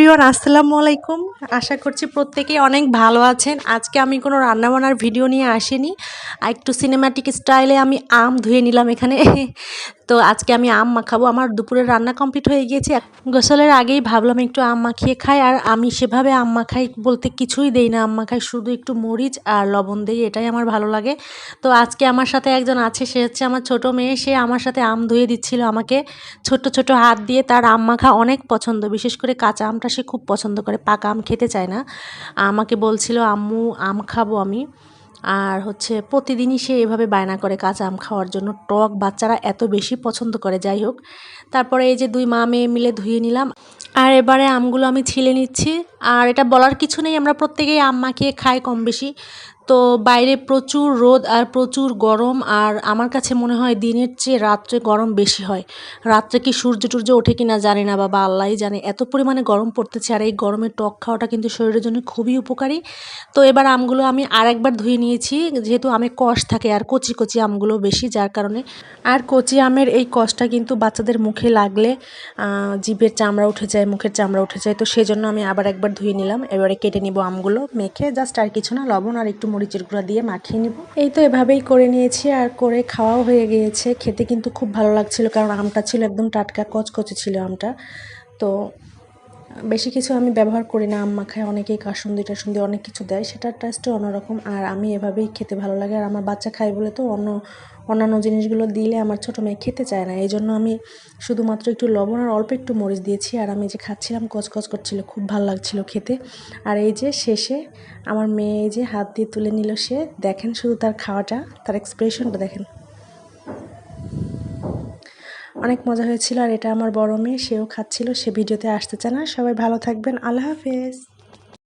Everyone, আসসালামু আলাইকুম। আশা করছি প্রত্যেকেই অনেক ভালো আছেন। আজকে আমি কোনো রান্নাবান্নার ভিডিও নিয়ে আসিনি। একটু সিনেমাটিক স্টাইলে আমি আম ধুয়ে নিলাম এখানে। তো আজকে আমি আম মাখাবো। আমার দুপুরের রান্না কমপ্লিট হয়ে গিয়েছে। গোসলের আগেই ভাবলাম একটু আম মাখিয়ে খাই, আর আমি সেভাবে আম মাখাই বলতে কিছুই দেই না। আম মাখাই শুধু একটু মরিচ আর লবণ দিই, এটাই আমার ভালো লাগে। তো আজকে আমার সাথে একজন আছে, সে হচ্ছে আমার ছোট মেয়ে। সে আমার সাথে আম ধুয়ে দিচ্ছিল আমাকে। ছোট ছোট হাত দিয়ে তার আম মাখা অনেক পছন্দ। বিশেষ করে কাঁচা আমটা সে খুব পছন্দ করে, পাকা আম খেতে চায় না। আমাকে বলছিল, আম্মু, আম খাব আমি। আর হচ্ছে প্রতিদিনই সে এভাবে বায়না করে কাঁচা আম খাওয়ার জন্য। টক বাচ্চারা এত বেশি পছন্দ করে, যাই হোক। তারপরে এই যে দুই মা মেয়ে মিলে ধুয়ে নিলাম। আর এবারে আমগুলো আমি ছিলে নিচ্ছি। আর এটা বলার কিছু নেই, আমরা প্রত্যেকেই আম মাখিয়ে খাই কম বেশি। তো বাইরে প্রচুর রোদ আর প্রচুর গরম, আর আমার কাছে মনে হয় দিনের চেয়ে রাত্রে গরম বেশি হয়। রাত্রে কি সূর্য টূর্য ওঠে কি না জানি না, বাবা আল্লাহই জানে। এত পরিমাণে গরম পড়তেছে, আর এই গরমে টক খাওয়াটা কিন্তু শরীরের জন্য খুবই উপকারী। তো এবার আমগুলো আমি আরেকবার ধুয়ে নিয়েছি, যেহেতু আমে কষ থাকে, আর কচি কচি আমগুলো বেশি, যার কারণে। আর কচি আমের এই কষটা কিন্তু বাচ্চাদের মুখে লাগলে জিভের চামড়া উঠে যায়, মুখের চামড়া উঠে যায়। তো সেই জন্য আমি আবার একবার ধুয়ে নিলাম। এবারে কেটে নিব আমগুলো, মেখে জাস্ট আর কিছু না, লবণ আর একটু মরিচের গুঁড়া দিয়ে মাখিয়ে নিব। এই তো এভাবেই করে নিয়েছি আর করে খাওয়াও হয়ে গিয়েছে। খেতে কিন্তু খুব ভালো লাগছিল, কারণ আমটা ছিল একদম টাটকা, কচকচে ছিল আমটা। তো বেশি কিছু আমি ব্যবহার করি না আম মাখায় অনেকেই কাসুন্দি টাসুন্দি অনেক কিছু দেয়, সেটার টেস্টও অন্যরকম, আর আমি এভাবেই খেতে ভালো লাগে, আর আমার বাচ্চা খায় বলে তো অন্য, অন্যান্য জিনিসগুলো দিলে আমার ছোটো মেয়ে খেতে চায় না এই জন্য আমি শুধুমাত্র একটু লবণ আর অল্প একটু মরিচ দিয়েছি, আর আমি যে খাচ্ছিলাম, কচকচ করছিল, খুব ভালো লাগছিল খেতে, আর এই যে শেষে আমার মেয়ে যে হাত দিয়ে তুলে নিল সে, দেখেন শুধু তার খাওয়াটা, তার এক্সপ্রেশনটা দেখেন। অনেক মজা হয়েছিল আর এটা আমার বড় মেয়ে, সেও খাচ্ছিল, সে ভিডিওতে আসতে চায় না। সবাই ভালো থাকবেন। আল্লাহ হাফেজ।